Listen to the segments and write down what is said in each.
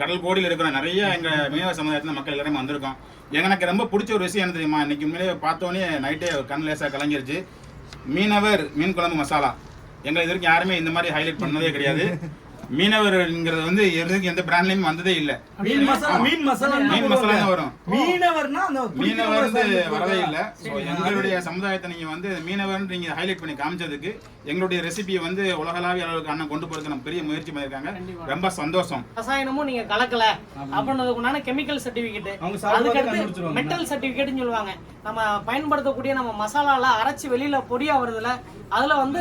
கடல் கோடியில் இருக்கிற நிறைய எங்கள் மீனவ சமுதாயத்துல மக்கள் எல்லாருமே வந்திருக்கோம். எனக்கு ரொம்ப பிடிச்ச ஒரு விஷயம் என்ன தெரியுமா? இன்னைக்கு உண்மையிலேயே பார்த்தோன்னே நைட்டே கண் லேசாக கலங்கிருச்சு. மீனவர் மீன் குழம்பு மசாலா. எங்களை இது வரைக்கும் யாருமே இந்த மாதிரி ஹைலைட் பண்ணதே கிடையாது. மீனவர்ங்கிறது வந்து எதுக்கு எந்த பிராண்ட்லயுமே வந்ததே இல்லை. மீன் மசாலா மீன் மசாலா மீன் மசாலா தான் வரும். மீனவர்னா அந்த மீனவர் வந்து வரவே இல்லை. எங்களுடைய சமுதாயத்தை நீங்க வந்து மீனவர் நீங்க ஹைலைட் பண்ணி காமிச்சதுக்கு எங்களுடைய ரெசிபியை வந்து உலகளாவிய அளவுக்கு அண்ணன் கொண்டு போறதுக்கு நம்ம பெரிய முயற்சி பண்ணியிருக்காங்க. ரொம்ப சந்தோஷம். ரசாயனமும் நீங்க கலக்கல. அப்படின்றதுக்கு உண்டான கெமிக்கல் சர்டிபிகேட் கண்டுபிடிச்சிருவாங்க. மெட்டல் சர்டிபிகேட்னு சொல்லுவாங்க. நம்ம பயன்படுத்தக்கூடிய நம்ம மசாலால அரைச்சு வெளியில பொடியா வருதுல அதுல வந்து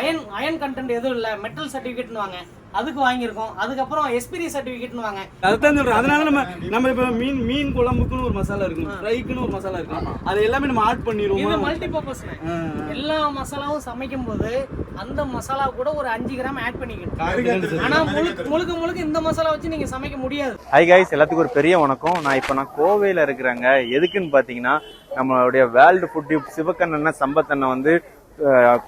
அயன் அயன் கண்டென்ட் எதுவும் இல்ல. மெட்டல் சர்டிபிகேட்னு வாங்க அதுக்கு வாங்கியிருக்கோம். அதுக்கப்புறம் எஸ்பிரி சர்டிபிகேட்னு வாங்க. அதுதான் சொல்றேன். அதனால நம்ம நம்ம இப்ப மீன் மீன் குழம்புக்குன்னு ஒரு மசாலா இருக்கும். ஃப்ரைக்குன்னு ஒரு மசாலா இருக்கும். அது எல்லாமே நம்ம ஆட் இது பண்ணிடுவோம் மல்டி பர்பஸ் எல்லா மசாலாவும் சமைக்கும் போது அந்த மசாலா கூட ஒரு அஞ்சு கிராம் ஆட் பண்ணிக்கணும். ஆனா முழுக்க முழுக்க முழுக்க இந்த மசாலா வச்சு நீங்க சமைக்க முடியாது. ஹாய் கைஸ் எல்லாத்துக்கும் ஒரு பெரிய வணக்கம். நான் இப்போ நான் கோவையில் இருக்கிறேங்க. எதுக்குன்னு பார்த்தீங்கன்னா நம்மளுடைய வேர்ல்டு ஃபுட் சிவக்கண்ணன் சம்பத்தண்ணன் வந்து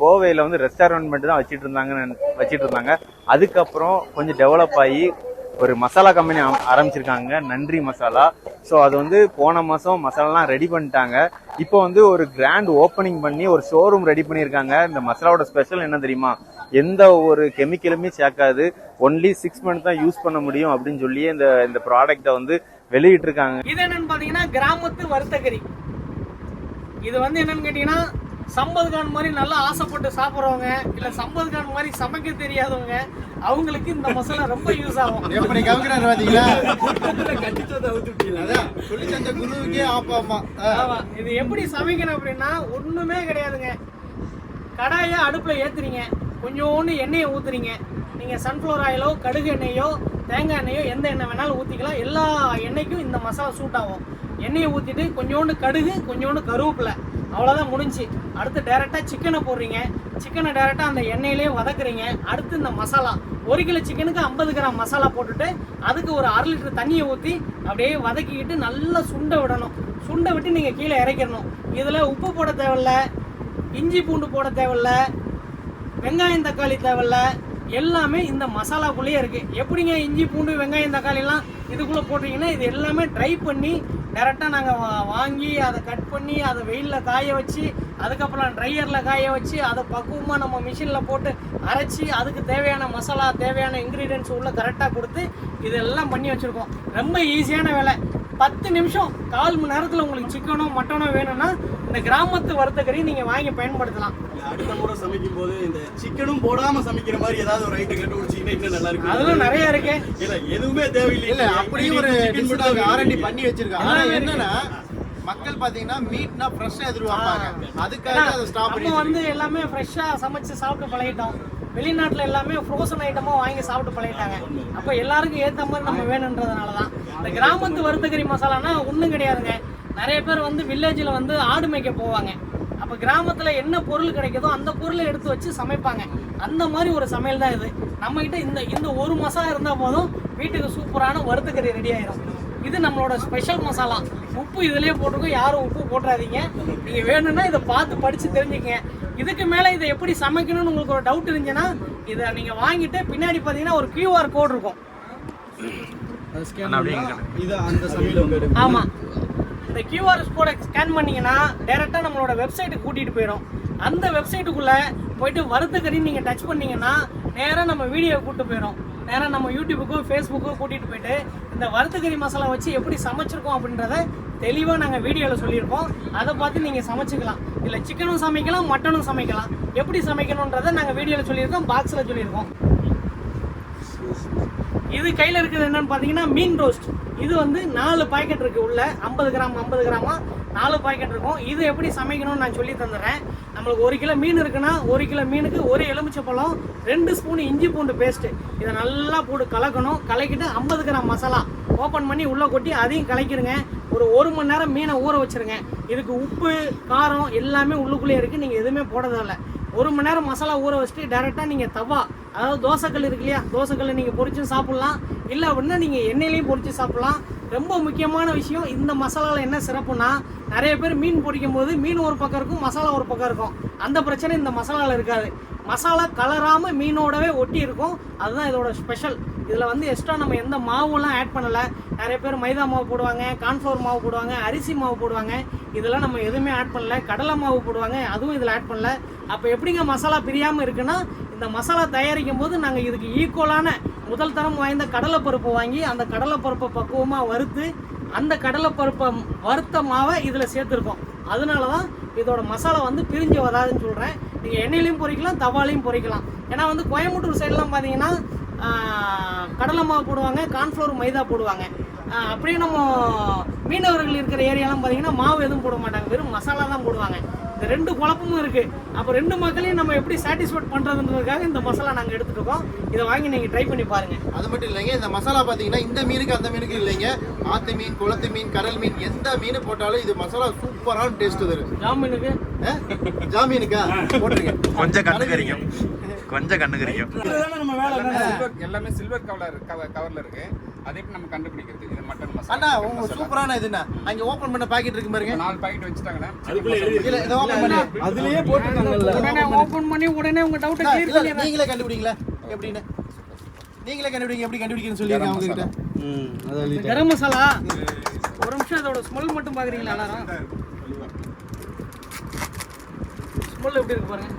கோவையில் வந்து ரெஸ்டாரண்ட் மட்டும் தான் வச்சுட்டு இருந்தாங்கன்னு வச்சுட்டு இருந்தாங்க அதுக்கப்புறம் கொஞ்சம் டெவலப் ஆகி ஒரு மசாலா கம்பெனி ஆரம்பிச்சிருக்காங்க. நன்றி மசாலா. ஸோ அது வந்து போன மாதம் மசாலாலாம் ரெடி பண்ணிட்டாங்க. இப்போ வந்து ஒரு கிராண்ட் ஓப்பனிங் பண்ணி ஒரு ஷோரூம் ரெடி பண்ணியிருக்காங்க. இந்த மசாலாவோட ஸ்பெஷல் என்ன தெரியுமா? எந்த ஒரு கெமிக்கலுமே சேர்க்காது. ஒன்லி சிக்ஸ் மந்த் தான் யூஸ் பண்ண முடியும் அப்படின்னு சொல்லி இந்த இந்த ப்ராடக்ட்டை வந்து வெளியிட்டு இருக்காங்க இது என்னன்னு பார்த்தீங்கன்னா கிராமத்து வருத்தகரி. இது வந்து என்னன்னு கேட்டீங்கன்னா சம்பது கான் மாதிரி நல்லா ஆசைப்பட்டு சாப்பிட்றவங்க இல்ல சம்பது கான் மாதிரி சமைக்க தெரியாதவங்க அவங்களுக்கு இந்த மசாலா ரொம்ப யூஸ் ஆகும். எப்படி கவுக்கிறாரு விட்டீங்களா அதான் சொல்லி தந்த குருவுக்கே ஆப்பா அம்மா ஆ. ஆமா இது எப்படி சமைக்கணும் அப்படின்னா ஒண்ணுமே கிடையாதுங்க. கடாயை அடுப்புல ஏத்துறீங்க கொஞ்சோண்டு எண்ணெயை ஊத்துறீங்க. நீங்க சன்ஃப்ளவர் ஆயிலோ கடுகு எண்ணெயோ தேங்காய் எண்ணெயோ எந்த எண்ணெய் வேணாலும் ஊத்திக்கலாம். எல்லா எண்ணெய்க்கும் இந்த மசாலா சூட் ஆகும். எண்ணெயை ஊத்திட்டு கொஞ்சோண்டு கடுகு கொஞ்சோண்டு கருவேப்பிலை. அவ்வளோதான் முடிஞ்சு. அடுத்து டேரெக்டாக சிக்கனை போடுறீங்க. சிக்கனை டேரெக்டாக அந்த எண்ணெயிலே வதக்குறீங்க. அடுத்து இந்த மசாலா. ஒரு கிலோ சிக்கனுக்கு ஐம்பது கிராம் மசாலா போட்டுட்டு அதுக்கு ஒரு அரை லிட்டர் தண்ணியை ஊற்றி அப்படியே வதக்கிக்கிட்டு நல்லா சுண்டை விடணும். சுண்டை விட்டு நீங்கள் கீழே இறக்கிடணும். இதில் உப்பு போட தேவையில்ல இஞ்சி பூண்டு போட தேவையில்ல வெங்காயம் தக்காளி தேவையில்ல. எல்லாமே இந்த மசாலாக்குள்ளேயே இருக்குது எப்படிங்க இஞ்சி பூண்டு வெங்காயம் தக்காளிலாம் இதுக்குள்ளே போட்டிங்கன்னா இது எல்லாமே ட்ரை பண்ணி டேரெக்டாக நாங்கள் வாங்கி அதை கட் பண்ணி அதை வெயிலில் காய வச்சு அதுக்கப்புறம் ட்ரையரில் காய வச்சு அதை பக்குவமாக நம்ம மிஷினில் போட்டு அரைச்சி அதுக்கு தேவையான மசாலா தேவையான இன்க்ரீடியன்ஸ் உள்ள கரெக்டாக கொடுத்து இதெல்லாம் பண்ணி வச்சுருக்கோம். ரொம்ப ஈஸியான வேலை. பத்து நிமிஷம் கால் மணி நேரத்தில் உங்களுக்கு சிக்கனோ மட்டனோ வேணும்னா இந்த கிராமத்து வறுத்தக்கறி நீங்கள் வாங்கி பயன்படுத்தலாம். அடுத்த முறை சமைக்கும் போது இந்த சிக்கனும் போடாமல் சமைக்கிற மாதிரி ஏதாவது ஒரு ஐட்டம் கண்டுபிடிச்சீங்கன்னா அதெல்லாம் நிறைய இருக்கு. இல்ல எதுவுமே தேவையில்லை. இல்ல ஒரு ஆர்என்டி. பண்ணி வச்சிருக்காங்க. ஆனா என்னன்னா மக்கள் பாத்தீங்கன்னா மீட்னா ஃப்ரெஷ்ஷா எதிர்பார்ப்பாங்க. அதுக்காக அதை ஸ்டாப் பண்ணி நம்ம வந்து எல்லாமே ஃப்ரெஷ்ஷாக சமைச்சு சாப்பிட்டு பழகிட்டோம். வெளிநாட்டில் எல்லாமே ஃப்ரோசன் ஐட்டமாக வாங்கி சாப்பிட்டு பழகிட்டாங்க. அப்போ எல்லாருக்கும் ஏற்ற மாதிரி நம்ம வேணுன்றதுனால தான் இந்த கிராமத்து வறுத்தக்கறி மசாலானா ஒன்றும் கிடையாதுங்க. நிறைய பேர் வந்து வில்லேஜில் வந்து ஆடு மேய்க்க போவாங்க. அப்போ கிராமத்தில் என்ன பொருள் கிடைக்குதோ அந்த பொருளை எடுத்து வச்சு சமைப்பாங்க. அந்த மாதிரி ஒரு சமையல் தான் இது. நம்மகிட்ட இந்த இந்த ஒரு மசாலா இருந்தால் போதும் வீட்டுக்கு சூப்பரான வறுத்தக்கறி ரெடி ஆயிரும். இது நம்மளோட ஸ்பெஷல் மசாலா. உப்பு இதுலயே போட்டிருக்கோம் யாரும் உப்பு போட்டுறாதீங்க. நீங்க வேணும்னா இதை பார்த்து படிச்சு தெரிஞ்சுக்கங்க. இதுக்கு மேல இதை எப்படி சமைக்கணும்னு உங்களுக்கு ஒரு டவுட் இருந்துச்சுன்னா இதை நீங்க வாங்கிட்டு பின்னாடி பாத்தீங்கன்னா ஒரு கியூஆர் கோட் இருக்கும். அது இந்த கியூஆர்எஸ் கோடை ஸ்கேன் பண்ணீங்கன்னா டேரெக்டாக நம்மளோட வெப்சைட்டுக்கு கூட்டிகிட்டு போயிடும். அந்த வெப்சைட்டுக்குள்ளே போயிட்டு வறுத்தக்கறி நீங்கள் டச் பண்ணிங்கன்னா நேராக நம்ம வீடியோ கூட்டு போயிடும். நேராக நம்ம யூடியூபுக்கும் ஃபேஸ்புக்கும் கூட்டிகிட்டு போயிட்டு இந்த வறுத்தக்கறி மசாலா வச்சு எப்படி சமைச்சிருக்கோம் அப்படின்றத தெளிவாக நாங்கள் வீடியோவில் சொல்லியிருப்போம் அதை பார்த்து நீங்கள் சமைச்சிக்கலாம். இதில் சிக்கனும் சமைக்கலாம் மட்டனும் சமைக்கலாம். எப்படி சமைக்கணுன்றதை நாங்கள் வீடியோவில் சொல்லியிருக்கோம் பாக்ஸில் சொல்லியிருக்கோம். இது கையில் இருக்கிறது என்னன்னு பார்த்தீங்கன்னா மீன் ரோஸ்ட் இது வந்து நாலு பாக்கெட் இருக்குது உள்ள. ஐம்பது கிராம் ஐம்பது கிராமா? நாலு பாக்கெட் இருக்கும். இது எப்படி சமைக்கணும்னு நான் சொல்லி தந்துடுறேன் நம்மளுக்கு ஒரு கிலோ மீன் இருக்குன்னா ஒரு கிலோ மீனுக்கு ஒரு எலுமிச்சப்பழம் ரெண்டு ஸ்பூன் இஞ்சி பூண்டு பேஸ்ட்டு இதை நல்லா போட்டு கலக்கணும். கலக்கிட்டு ஐம்பது கிராம் மசாலா ஓப்பன் பண்ணி உள்ளே கொட்டி அதையும் கலக்கிடுங்க ஒரு ஒரு மணி நேரம் மீனை ஊற வச்சிருங்க. இதுக்கு உப்பு காரம் எல்லாமே உள்ளுக்குள்ளேயே இருக்குது நீங்கள் எதுவுமே போட ஒரு மணி நேரம் மசாலா ஊற வச்சுட்டு டேரெக்டாக நீங்கள் தவா அதாவது தோசைக்கல் இருக்கு இல்லையா தோசைக்கல்ல நீங்கள் பொரிச்சும் சாப்பிட்லாம். இல்லை அப்படின்னா நீங்கள் எண்ணெயிலையும் பொறிச்சு சாப்பிட்லாம். ரொம்ப முக்கியமான விஷயம் இந்த மசாலாவில் என்ன சிறப்புனா நிறைய பேர் மீன் பொறிக்கும் போது மீன் ஒரு பக்கம் இருக்கும் மசாலா ஒரு பக்கம் இருக்கும். அந்த பிரச்சனை இந்த மசாலாவில் இருக்காது. மசாலா கலராமல் மீனோடவே ஒட்டி இருக்கும். அதுதான் இதோட ஸ்பெஷல் இதில் வந்து எக்ஸ்ட்ரா நம்ம எந்த மாவுலாம் ஆட் பண்ணலை. நிறைய பேர் மைதா மாவு போடுவாங்க கான்ஃப்ளவர் மாவு போடுவாங்க அரிசி மாவு போடுவாங்க. இதெல்லாம் நம்ம எதுவுமே ஆட் பண்ணல. கடலை மாவு போடுவாங்க அதுவும் இதில் ஆட் பண்ணல. அப்போ எப்படிங்க மசாலா பிரியாமல் இருக்குன்னா இந்த மசாலா தயாரிக்கும் போது நாங்கள் இதுக்கு ஈக்குவலான முதல் தரம் வாய்ந்த கடலைப்பருப்பு வாங்கி அந்த கடலைப்பருப்பை பக்குவமாக வறுத்து அந்த கடலைப்பருப்பை வறுத்த மாவை இதில் சேர்த்துருக்கோம். அதனால தான் இதோட மசாலா வந்து பிரிஞ்சு வராதுன்னு சொல்கிறேன் நீங்கள் எண்ணெயிலையும் பொறிக்கலாம் தவாலையும் பொறிக்கலாம். ஏன்னா வந்து கோயம்புத்தூர் சைட்லாம் பார்த்தீங்கன்னா கடலை மாவு போடுவாங்க கார்ன்ஃப்ளவர் மைதா போடுவாங்க. அப்படியே நம்ம மீனவர்கள் இருக்கிற ஏரியாலாம் பார்த்தீங்கன்னா மாவு எதுவும் போட மாட்டாங்க. வெறும் மசாலா தான் போடுவாங்க. இந்த ரெண்டு குழப்பமும் இருக்கு. அப்போ ரெண்டு மக்களையும் நம்ம எப்படி சாட்டிஸ்ஃபைட் பண்றதுன்றதுக்காக இந்த மசாலா நாங்கள் எடுத்துட்டு இருக்கோம். இதை வாங்கி நீங்கள் ட்ரை பண்ணி பாருங்க. அது மட்டும் இல்லைங்க இந்த மசாலா பாத்தீங்கன்னா இந்த மீனுக்கு அந்த மீனுக்கு இல்லைங்க. ஆத்து மீன் குளத்து மீன் கடல் மீன் எந்த மீன் போட்டாலும் இது மசாலா சூப்பரான டேஸ்ட் தரும். ஜாமீனுக்கு? ஜாமீனுக்கா? போட்டுருங்க. கொஞ்சம் கறிக்கும் கொஞ்சம் வேலை எல்லாமே? சில்வர் எல்லாமே சில்வர் கவர்ல இருக்கு கவர்ல இருக்கு. அதை நம்ம கண்டுபிடிக்கிறது. இது மட்டன் மசாலா அண்ணா உங்க. சூப்பரான இதுண்ணா அங்க ஓபன் பண்ண பாக்கெட் இருக்கு பாருங்க. நாலு பாக்கெட் வச்சுட்டாங்கன்னா இல்ல இதை ஓபன் பண்ணி. அதுலயே போட்டுருக்காங்கல்ல. உடனே ஓப்பன் பண்ணி உடனே உங்க டவுட்டை அண்ணா, கிளியர் பண்ணிடுறேன். நீங்களே கண்டுபிடிங்களா. எப்படின்னு? நீங்களே கண்டுபிடிங்க எப்படி கண்டுபிடிக்கணும்னு சொல்லிருங்க அவங்க கிட்ட ம் அதான் கரம் மசாலா? ஒரு நிமிஷம் அதோட ஸ்மெல் மட்டும் பாக்குறீங்களா எல்லாரும்? ஸ்மெல் எப்படி இருக்கு பாருங்க.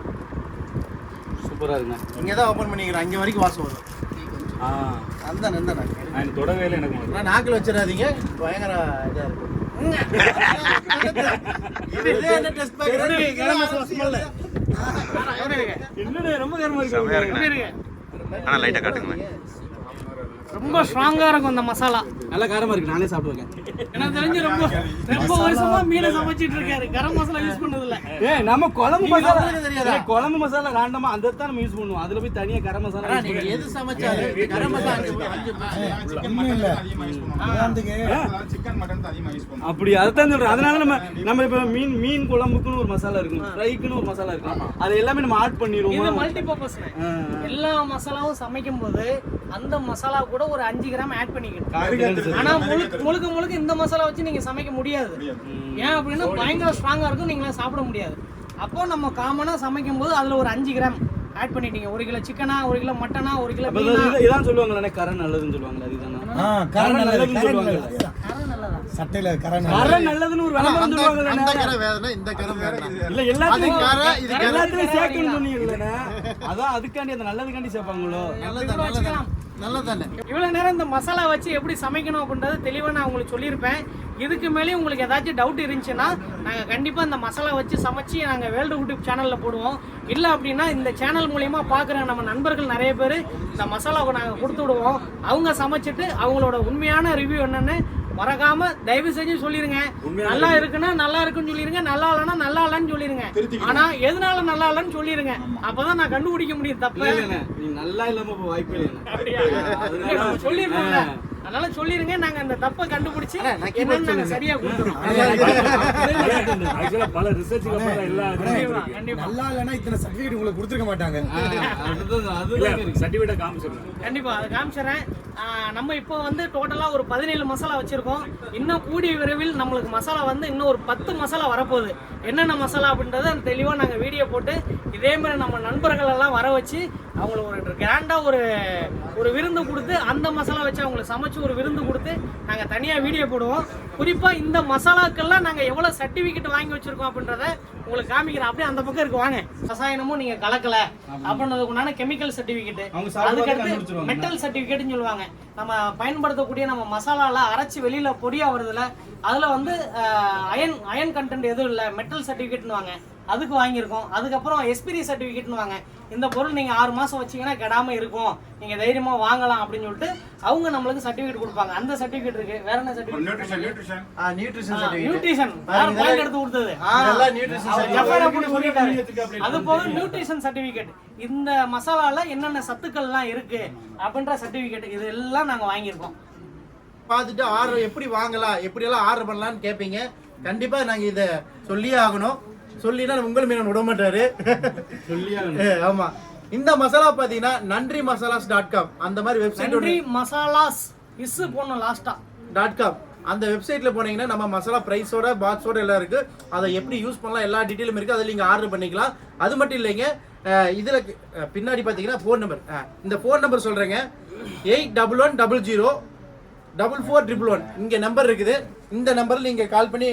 சூப்பரா இருக்குண்ணே. இங்க தான் ஓபன் பண்ணிக்கிறேன். அங்க வரைக்கும் வாசம் வரும். ஆ. அந்த அந்த நான் தொடவே இல்லை எனக்கு நாக்கில் வச்சிடாதீங்க. பயங்கர இதா இருக்கும் ரொம்ப ஸ்ட்ராங்கா இருக்கும் இந்த மசாலா. நல்லா காரமா இருக்கு நானே சாப்பிடுவேன். எனக்கு தெரிஞ்சு ரொம்ப ரொம்ப வருஷமா மீனை சமைச்சிட்டு இருக்காரு. கரம் மசாலா யூஸ் பண்ணது இல்ல ஏய் நம்ம குழம்பு மசாலா தெரியாதா? ஏய், குழம்பு மசாலா ராண்டமா அந்த தான் நம்ம யூஸ் பண்ணுவோம். அதுல போய் தனியா கரம் மசாலா நீங்க பண்ண- எது சமைச்சாலும் கரம் மசாலா சிக்கன் மட்டன் தான் அதிகமாக யூஸ் பண்ணுவோம் சிக்கன் மட்டன் தான் அதிகமாக யூஸ் பண்ணுவோம். அப்படி அதான் சொல்றேன். அதனால நம்ம நம்ம இப்ப மீன் மீன் குழம்புக்குன்னு ஒரு மசாலா இருக்கும். ஃப்ரைக்குன்னு ஒரு மசாலா இருக்கும். அது எல்லாமே நம்ம ஆட் இது பண்ணிடுவோம் மல்டி பர்பஸ் எல்லா மசாலாவும் சமைக்கும் போது அந்த மசாலா கூட ஒரு அஞ்சு கிராம் ஆட் பண்ணிக்கணும். ஆனா முழுக்க முழுக்க முழுக்க இந்த மசாலா வச்சு நீங்க சமைக்க முடியாது. ஏன் அப்படின்னா பயங்கர ஸ்ட்ராங்கா இருக்கும் நீங்களாம் சாப்பிட முடியாது. அப்போ நம்ம காமனா சமைக்கும் போது அதுல ஒரு அஞ்சு கிராம் ஆட் பண்ணிட்டீங்க. ஒரு கிலோ சிக்கனா ஒரு கிலோ மட்டனா ஒரு கிலோ இதான் சொல்லுவாங்களே கரை நல்லதுன்னு சொல்லுவாங்க அதுதானே கரை நல்லதுன்னு சொல்லுவாங்க சட்டையில கரை கரை நல்லதுன்னு ஒரு விளம்பரம் அந்த சொல்லுவாங்க அந்த கரை வேதனை இந்த கரை வேதனை. இல்ல எல்லாத்துலயும் கரை, இது. எல்லாத்துலயும் சேர்க்கணும்னு சொன்னீங்கல்ல அதான் அதுக்காண்டி அந்த நல்லதுக்காண்டி சேர்ப்பாங்களோ? நல்லதான் நல்லா தானே இவ்வளோ நேரம் இந்த மசாலா வச்சு எப்படி சமைக்கணும் அப்படின்றத தெளிவாக நான் உங்களுக்கு சொல்லியிருப்பேன். இதுக்கு மேலேயும் உங்களுக்கு ஏதாச்சும் டவுட் இருந்துச்சுன்னா நாங்கள் கண்டிப்பாக இந்த மசாலா வச்சு சமைச்சு நாங்கள் வேர்ல்டு யூடியூப் சேனலில் போடுவோம். இல்லை அப்படின்னா இந்த சேனல் மூலயமா பார்க்குற நம்ம நண்பர்கள் நிறைய பேர் இந்த மசாலாவை நாங்கள் கொடுத்து விடுவோம். அவங்க சமைச்சிட்டு அவங்களோட உண்மையான ரிவ்யூ என்னென்னு மறக்காம தயவு செஞ்சு சொல்லிருங்க. நல்லா இருக்குன்னா நல்லா இருக்குன்னு சொல்லிருங்க நல்லா இல்லைன்னா நல்லா இல்லைன்னு சொல்லிருங்க. ஆனா எதனால நல்லா இல்லைன்னு சொல்லிருங்க. அப்பதான் நான் கண்டுபிடிக்க முடியும் தப்பு. நீ நல்லா இல்லாம வாய்ப்பே? இல்ல, சொல்லிருக்கோம்ல. அதனால சொல்லிருங்க நாங்க அந்த தப்பை கண்டுபிடிச்சு என்னன்னு நாங்க சரியா கொடுத்துறோம். ஆக்சுவலா பல ரிசர்ச்சுக்கு அப்புறம் தான் எல்லாம் கண்டிப்பா, கண்டிப்பா. நல்லா இல்லைன்னா இத்தனை சர்டிஃபிகேட் உங்களுக்கு கொடுத்துருக்க மாட்டாங்க. அதுதான் கண்டிப்பா அதை காமிச்சிடுறேன். நம்ம இப்போ வந்து டோட்டலாக ஒரு பதினேழு மசாலா வச்சுருக்கோம். இன்னும் கூடிய விரைவில் நம்மளுக்கு மசாலா வந்து இன்னும் ஒரு பத்து மசாலா வரப்போகுது. என்னென்ன மசாலா அப்படின்றத தெளிவாக நாங்கள் வீடியோ போட்டு இதே மாதிரி நம்ம நண்பர்களெல்லாம் வர வச்சு அவங்களுக்கு ஒரு கிராண்டாக ஒரு ஒரு விருந்து கொடுத்து அந்த மசாலா வச்சு அவங்களுக்கு சமைச்சு ஒரு விருந்து கொடுத்து நாங்கள் தனியாக வீடியோ போடுவோம். குறிப்பாக இந்த மசாலாக்கெல்லாம் நாங்கள் எவ்வளோ சர்டிஃபிகேட் வாங்கி வச்சுருக்கோம் அப்படின்றத உங்களுக்கு காமிக்கிறேன். அப்படியே அந்த பக்கம் இருக்கு வாங்க. ரசாயனமும் நீங்க கலக்கல அப்படின்றதுக்கு உண்டான கெமிக்கல் சர்டிபிகேட் அதுக்கடுத்து. மெட்டல் சர்டிஃபிகேட்னு சொல்லுவாங்க. நம்ம பயன்படுத்தக்கூடிய நம்ம மசாலால அரைச்சி வெளியில பொடியா வருதுல அதுல வந்து அயன் அயன் கண்டென்ட் எதுவும் இல்லை மெட்டல் சர்டிஃபிகேட்னு வாங்க அதுக்கு வாங்கியிருக்கோம். அதுக்கப்புறம் எஸ்பிரி சர்டிஃபிகேட்னு வாங்க இந்த பொருள் நீங்க ஆறு மாசம் வச்சீங்கன்னா கெடாம இருக்கும். நீங்க தைரியமா வாங்கலாம் அப்படின்னு சொல்லிட்டு அவங்க நம்மளுக்கு சர்டிஃபிகேட் கொடுப்பாங்க. அந்த சர்டிஃபிகேட் இருக்கு. வேற என்ன certificate nutrition nutrition ah nutrition certificate nutrition வேற பாயிண்ட் எடுத்து கொடுத்தது. அது போக நியூட்ரிஷன் சர்டிபிகேட் இந்த மசாலால என்னென்ன சத்துக்கள்லாம் இருக்கு அப்படின்ற சர்டிபிகேட் இது எல்லாம் நாங்க வாங்கியிருக்கோம். பார்த்துட்டு ஆர்டர் எப்படி வாங்கலாம் எப்படி எல்லாம் ஆர்டர் பண்ணலாம்னு கேட்பீங்க கண்டிப்பா நாங்க இத சொல்லியே ஆகணும். சொல்லினா உங்கள் மீன் விட மாட்டாரு. ஆமா. இந்த மசாலா பாத்தீங்கன்னா நன்றி மசாலாஸ் டாட் காம் அந்த மாதிரி வெப்சைட் நன்றி மசாலாஸ் இஸ் போடணும் லாஸ்டா டாட் காம் அந்த வெப்சைட்ல போனீங்கன்னா நம்ம மசாலா பிரைஸோட பாக்ஸோட எல்லாம் இருக்கு. அதை எப்படி யூஸ் பண்ணலாம் எல்லா டீட்டெயிலும் இருக்கு. அதில் நீங்க ஆர்டர் பண்ணிக்கலாம். அது மட்டும் இல்லைங்க இதுல பின்னாடி பாத்தீங்கன்னா ஃபோன் நம்பர் இந்த ஃபோன் நம்பர் சொல்றேங்க. Eight double one double zero double four triple one இங்க நம்பர் இருக்குது. இந்த நம்பர்ல நீங்க கால் பண்ணி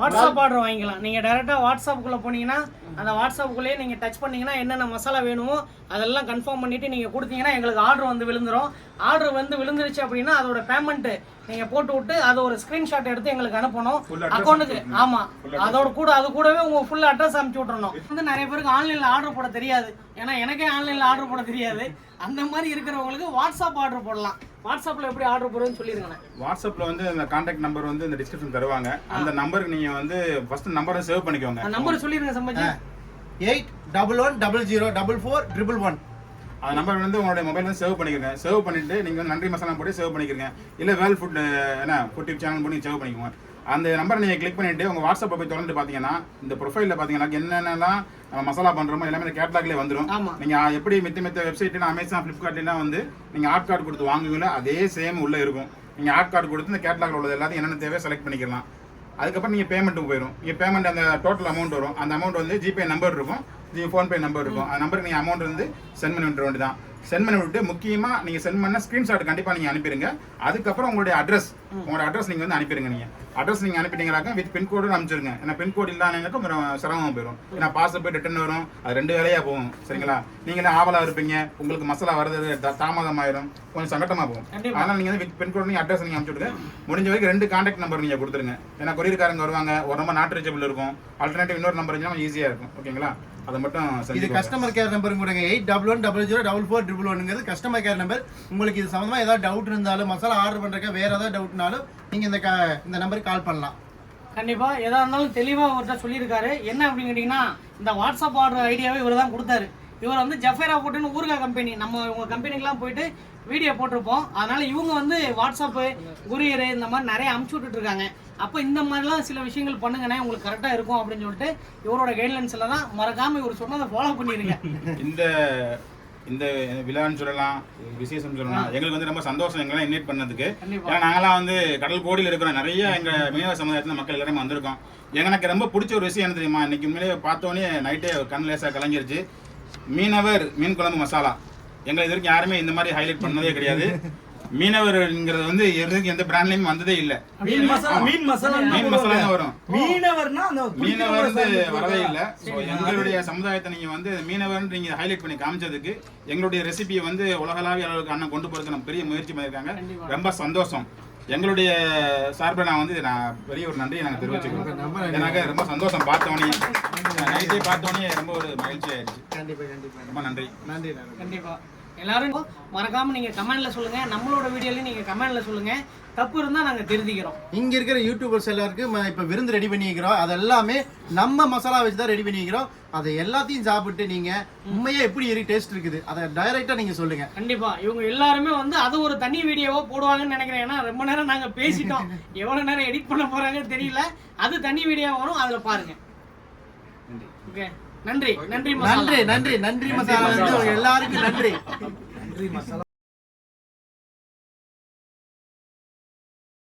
வாட்ஸ்அப் ஆர்டர் வாங்கிக்கலாம். நீங்க டைரக்டா வாட்ஸ்அப்புக்குள்ள போனீங்கன்னா அந்த வாட்ஸ்அப்புக்குள்ளேயே நீங்க டச் பண்ணீங்கன்னா என்னென்ன மசாலா வேணுமோ அதெல்லாம் கன்ஃபார்ம் பண்ணிட்டு நீங்க கொடுத்தீங்கன்னா எங்களுக்கு ஆர்டர் வந்து விழுந்துரும். ஆர்டர் வந்து விழுந்துருச்சு அப்படின்னா அதோட பேமெண்ட் நீங்க போட்டு விட்டு அதை ஒரு ஸ்கிரீன்ஷாட் எடுத்து எங்களுக்கு அனுப்பணும். அக்கௌண்ட்டுக்கு அனுப்பணும். ஆமா. Full address. அதோட கூட அது கூடவே உங்க ஃபுல் அட்ரஸ் அனுப்பிச்சு விட்டுறணும். வந்து நிறைய பேருக்கு ஆன்லைன்ல ஆர்டர் போட தெரியாது. ஏன்னா எனக்கே ஆன்லைன்ல ஆர்டர் போட தெரியாது. அந்த மாதிரி இருக்கிறவங்களுக்கு வாட்ஸ்அப் ஆர்டர் போடலாம். வாட்ஸ்அப்ல எப்படி ஆர்டர் போடுறதுன்னு சொல்லிருங்க வாட்ஸ்அப்ல வந்து அந்த கான்டாக்ட் நம்பர் வந்து இந்த டிஸ்கிரிப்ஷன் தருவாங்க. அந்த நம்பருக்கு நீங்க வந்து ஃபர்ஸ்ட் நம்பரை சேவ் பண்ணிக்கோங்க. அந்த நம்பர் சொல்லிருங்க சம்பஜி. Eight double one double zero double four triple one. அந்த நம்பர் வந்து உங்களுடைய மொபைல் வந்து சேவ் பண்ணிக்கிறங்க சேவ் பண்ணிட்டு நீங்க வந்து நன்றி மசாலா போட்டு சேவ் பண்ணிக்கிறங்க இல்ல வேல் ஃபுட் என்ன டிப் சேனல் பண்ணி சேவ் பண்ணிக்கோங்க. அந்த நம்பரை நீங்க கிளிக் பண்ணிட்டு உங்க வாட்ஸ்அப்பை போய் தொடர்ந்து பாத்தீங்கன்னா இந்த ப்ரொஃபைல்ல பாத்தீங்கன்னா என்னென்னலாம் நம்ம மசாலா பண்றோமோ எல்லாமே இந்த கேட்லாக்லேயே வந்துடும் ஆமா. நீங்க எப்படி மித்த மித்த வெப்சைட்ல அமேசான் ஃபிளிப்கார்ட்லாம் வந்து நீங்க ஆட் கார்டு கொடுத்து வாங்குவீங்களோ அதே சேம் உள்ள இருக்கும். நீங்க ஆட் கார்டு கொடுத்து இந்த கேட்லாக்ல உள்ளது எல்லாத்தையும் என்னென்ன தேவையோ செலக்ட் பண்ணிக்கலாம். அதுக்கப்புறம் நீங்கள் பேமெண்ட்டுக்கு போயிடும் நீங்கள் பேமெண்ட் அந்த டோட்டல் அமௌண்ட் வரும். அந்த அமௌண்ட் வந்து ஜிபே நம்பர் இருக்கும். ஜி ஃபோன்பே நம்பர் இருக்கும். அந்த நம்பருக்கு நீங்கள் அமௌண்ட் வந்து சென்ட் பண்ணி விட்டுற வேண்டியதான் சென்ட் பண்ணி விட்டு முக்கியமாக நீங்கள் சென்ட் பண்ண ஸ்க்ரீன்ஷாட் கண்டிப்பாக நீங்கள் அனுப்பிடுங்க. அதுக்கப்புறம் உங்களுடைய அட்ரஸ் உங்களோட அட்ரஸ் நீங்கள் வந்து அனுப்பிடுங்க நீங்கள் அட்ரஸ் நீங்கள் அனுப்பிட்டீங்களாக்க வித் பின்கோடு அனுப்பிச்சிருங்க. ஏன்னா பின்கோடு இல்லாதவங்க கொஞ்சம் சிரமமாக போயிடும் ஏன்னா பார்சல் போய் ரிட்டர்ன் வரும். அது ரெண்டு வேலையாக போகும். சரிங்களா? நீங்களே ஆவலாக இருப்பீங்க? உங்களுக்கு மசாலா வர்றது த- தாமதமாயிரும். கொஞ்சம் சங்கட்டமாக போகும். அதனால நீங்க வந்து வித் பின்கோடு நீங்க அட்ரஸ் நீங்க அனுப்பிச்சு விடுங்க முடிஞ்ச வரைக்கும் ரெண்டு கான்டாக்ட் நம்பர் நீங்க கொடுத்துருங்க. ஏன்னா கொரியர்காரங்க வருவாங்க. ஒரு ரொம்ப நாட் ரீச்சபிள் இருக்கும். ஆல்டர்னேட்டிவ் இன்னொரு நம்பர் இருந்தாலும் ஈஸியா இருக்கும். ஓகேங்களா அதை மட்டும் இது கஸ்டமர் கேர் நம்பர் கொடுங்க eight double one double zero double four triple ஒன்ங்கிறது customer care number உங்களுக்கு இது சம்மந்தமா ஏதாவது டவுட் இருந்தாலும் மசாலா ஆர்டர் பண்றதுக்கு வேற ஏதாவது டவுட்னாலும் நீங்க இந்த க- இந்த நம்பருக்கு கால் பண்ணலாம். கண்டிப்பா. எதா இருந்தாலும் தெளிவா அவர்கிட்ட சொல்லியிருக்காரு. என்ன அப்படின்னு கேட்டீங்கன்னா இந்த வாட்ஸ்அப் ஆர்டர் ஐடியாவே இவர் தான் கொடுத்தாரு. இவர் வந்து ஜஃபேரா போட்டுன்னு ஊர்கா கம்பெனி நம்ம உங்க கம்பெனிக்கெல்லாம் போயிட்டு வீடியோ போட்டிருப்போம். அதனால இவங்க வந்து வாட்ஸ்அப்பு குரியர் இந்த மாதிரி நிறைய அமுச்சு விட்டுட்டு இருக்காங்க. அப்போ இந்த மாதிரிலாம் சில விஷயங்கள் பண்ணுங்கண்ணே உங்களுக்கு கரெக்டாக இருக்கும் அப்படின்னு சொல்லிட்டு இவரோட கைட்லைன்ஸில் தான் மறக்காம இவர் சொன்னதை ஃபாலோ பண்ணிருங்க. இந்த இந்த விழான்னு சொல்லலாம் விசேஷம் சொல்லலாம். எங்களுக்கு வந்து ரொம்ப சந்தோஷம் எங்களாம் இன்வைட் பண்ணதுக்கு. ஏன்னா நாங்களாம் வந்து கடல் கோடியில் இருக்கிறோம். நிறைய எங்க மீனவ சமுதாயத்துல மக்கள் எல்லாரும் வந்திருக்கோம். எனக்கு ரொம்ப பிடிச்ச ஒரு விஷயம் என்ன தெரியுமா? இன்னைக்கு உண்மையிலேயே பார்த்தோன்னே நைட்டே கண் லேசா கலங்கிருச்சு. மீனவர் மீன் குழம்பு மசாலா. எங்களை இது வரைக்கும் யாருமே இந்த மாதிரி ஹைலைட் பண்ணதே கிடையாது. மீனவர்ங்கிறது வந்து வரைக்கும் எந்த பிராண்ட்லயும் வந்ததே இல்லை. மீன் மசாலா மீன் மசாலா மீன் மசாலா வரும். மீனவர்னா அந்த மீனவர் வந்து வரவே இல்லை. ஸோ எங்களுடைய சமுதாயத்தை நீங்க வந்து மீனவர் நீங்க ஹைலைட் பண்ணி காமிச்சதுக்கு எங்களுடைய ரெசிபியை வந்து உலகளாவிய அளவுக்கு அண்ணன் கொண்டு போறதுக்கு நம்ம பெரிய முயற்சி பண்ணியிருக்காங்க. ரொம்ப சந்தோஷம். எங்களுடைய சார்பில் நான் வந்து நான் பெரிய ஒரு நன்றியை நாங்கள் தெரிவிச்சுக்கிறோம். எனக்கு ரொம்ப சந்தோஷம் பார்த்தோன்னே. நைட்டே பார்த்தோன்னே ரொம்ப ஒரு மகிழ்ச்சி ஆயிடுச்சு கண்டிப்பா கண்டிப்பா. ரொம்ப நன்றி. நன்றி நன்றி. கண்டிப்பா. எல்லாரும் மறக்காம நீங்க கமெண்ட்ல சொல்லுங்க. நம்மளோட வீடியோலயும் நீங்க கமெண்ட்ல சொல்லுங்க. தப்பு இருந்தா நாங்க திருத்திக்கிறோம். இங்க இருக்கிற யூடியூபர்ஸ் எல்லாருக்கும் இப்ப விருந்து ரெடி பண்ணிக்கிறோம். அது எல்லாமே நம்ம மசாலா வச்சு தான் ரெடி பண்ணிக்கிறோம். அதை எல்லாத்தையும் சாப்பிட்டு நீங்க உண்மையா எப்படி இருக்கு டேஸ்ட் இருக்குது அதை டைரக்டா நீங்க சொல்லுங்க. கண்டிப்பா. இவங்க எல்லாருமே வந்து அது ஒரு தனி வீடியோவா போடுவாங்கன்னு நினைக்கிறேன். ஏன்னா ரொம்ப நேரம் நாங்க பேசிட்டோம். எவ்வளவு நேரம் எடிட் பண்ண போறாங்கன்னு தெரியல. அது தனி வீடியோ வரும் அதுல பாருங்க. ஓகே நன்றி நன்றி மசாலா. நன்றி நன்றி நன்றி மசாலா. வந்து எல்லாருக்கும் நன்றி.